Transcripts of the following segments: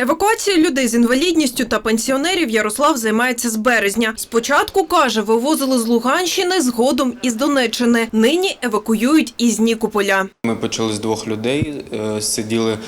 Евакуацією людей з інвалідністю та пенсіонерів Ярослав займається з березня. Спочатку, каже, вивозили з Луганщини, згодом із Донеччини. Нині евакуюють із Нікополя. Ми почали з двох людей, е, сиділи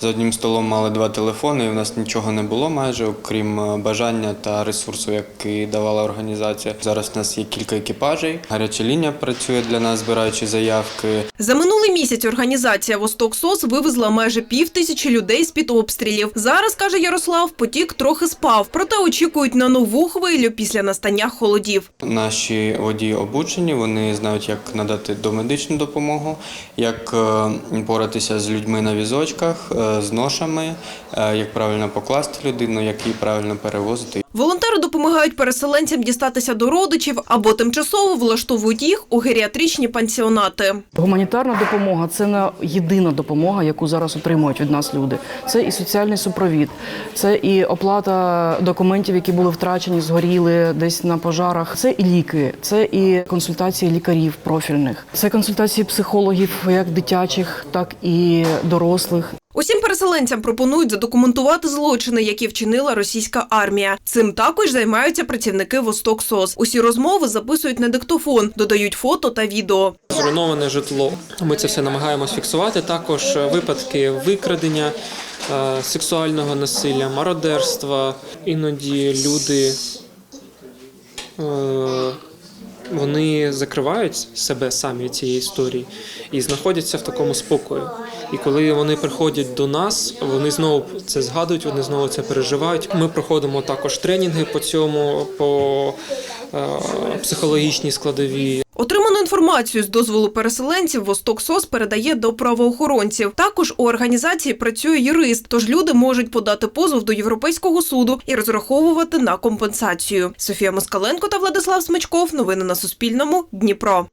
за одним столом, мали два телефони, і в нас нічого не було майже, окрім е, бажання та ресурсу, який давала організація. Зараз в нас є кілька екіпажей. Гаряча лінія працює для нас, збираючи заявки. За минулий місяць організація «Восток СОС» вивезла майже пів тисячі людей з-під обстрілів. Зараз, каже Ярослав, потік трохи спав, проте очікують на нову хвилю після настання холодів. Наші водії обучені, вони знають, як надати домедичну допомогу, як е, поратися з людьми на візочках, е, з ношами, е, як правильно покласти людину, як її правильно перевозити. Волонтери допомагають переселенцям дістатися до родичів або тимчасово влаштовують їх у геріатричні пансіонати. Гуманітарна допомога це не єдина допомога, яку зараз отримують від нас люди. Це і соціальний супровід, це і оплата документів, які були втрачені, згоріли десь на пожарах. Це і ліки, це і консультації лікарів профільних, це консультації психологів, як дитячих, так і дорослих. Переселенцям пропонують задокументувати злочини, які вчинила російська армія. Цим також займаються працівники «Восток СОС». Усі розмови записують на диктофон, додають фото та відео. зруйноване житло. Ми це все намагаємось фіксувати. Також е, випадки викрадення, е, сексуального насилля, мародерства. Іноді люди е, вони закривають себе самі цієї історії і знаходяться в такому спокою. І коли вони приходять до нас, вони знову це згадують, вони знову це переживають. Ми проходимо також тренінги по цьому, по е, психологічній складовій. Отриману інформацію з дозволу переселенців «Восток СОС» передає до правоохоронців. Також у організації працює юрист, тож люди можуть подати позов до Європейського суду і розраховувати на компенсацію. Софія Москаленко та Владислав Смичков. Новини на Суспільному. Дніпро.